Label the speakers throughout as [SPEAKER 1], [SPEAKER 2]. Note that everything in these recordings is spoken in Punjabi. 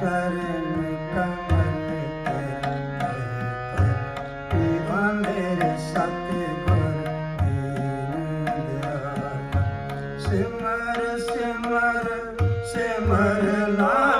[SPEAKER 1] ਚਰਨ ਕਮਲ ਤੇਰੇ ਪਰ ਪੀਵਾ ਮੇਰੇ ਸਤ ਗੁਰ ਦੀਨ ਸਿਮਰ ਸਿਮਰ ਸਿਮਰ ਨਾਮ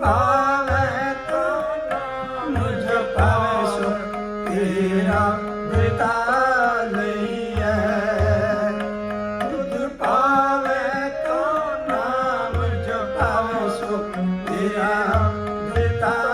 [SPEAKER 1] ਪਾਵੈ ਤੋ ਮੁਝ ਪਾਵੈ ਸੋ ਤੇਰਾ ਬ੍ਰਿਤਾ ਲਈਐ ਤੁਧ ਪਾਵੈ ਤੋ ਨਾਮ ਜਪਾਵੈ ਸੋ ਤੇਰਾ ਬ੍ਰਿਤਾ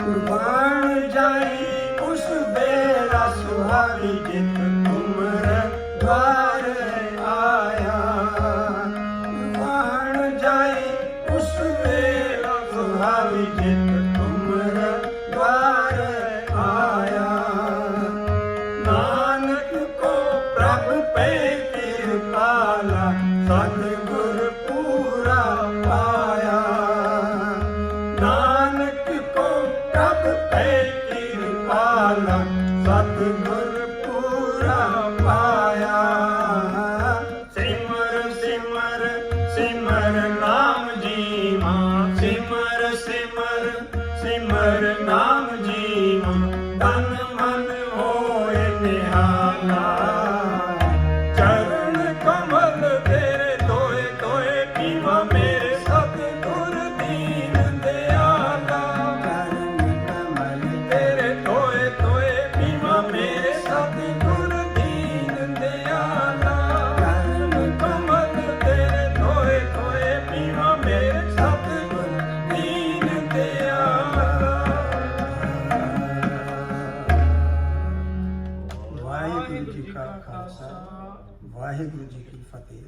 [SPEAKER 1] ਕੁਰਬਾਨ ਜਾਈ, ਉਸ ਬੇਰਾ ਸੁਹਾਰੀ ਜਿਤ ਤੁਮਰ ਦਵਾਰ ਆਇਆ। ਕੁਰਬਾਨ ਜਾਈ, ਉਸ ਬੇਰਾ ਸੁਹਾਰੀ ਜਿਤ ਤੁਮਰ ਦਵਾਰ ਆਇਆ। ਨਾਨਕ ਕੋ ਪ੍ਰਭ ਪੈ ਕਿਰਪਾਲਾ ਸਤਿਗੁਰ ਪੂਰਾ ਪਾਇਆ। ਸਿਮਰ ਸਿਮਰ ਨਾਮ ਜੀਵ ਤਨ lembro dia que ele fazia.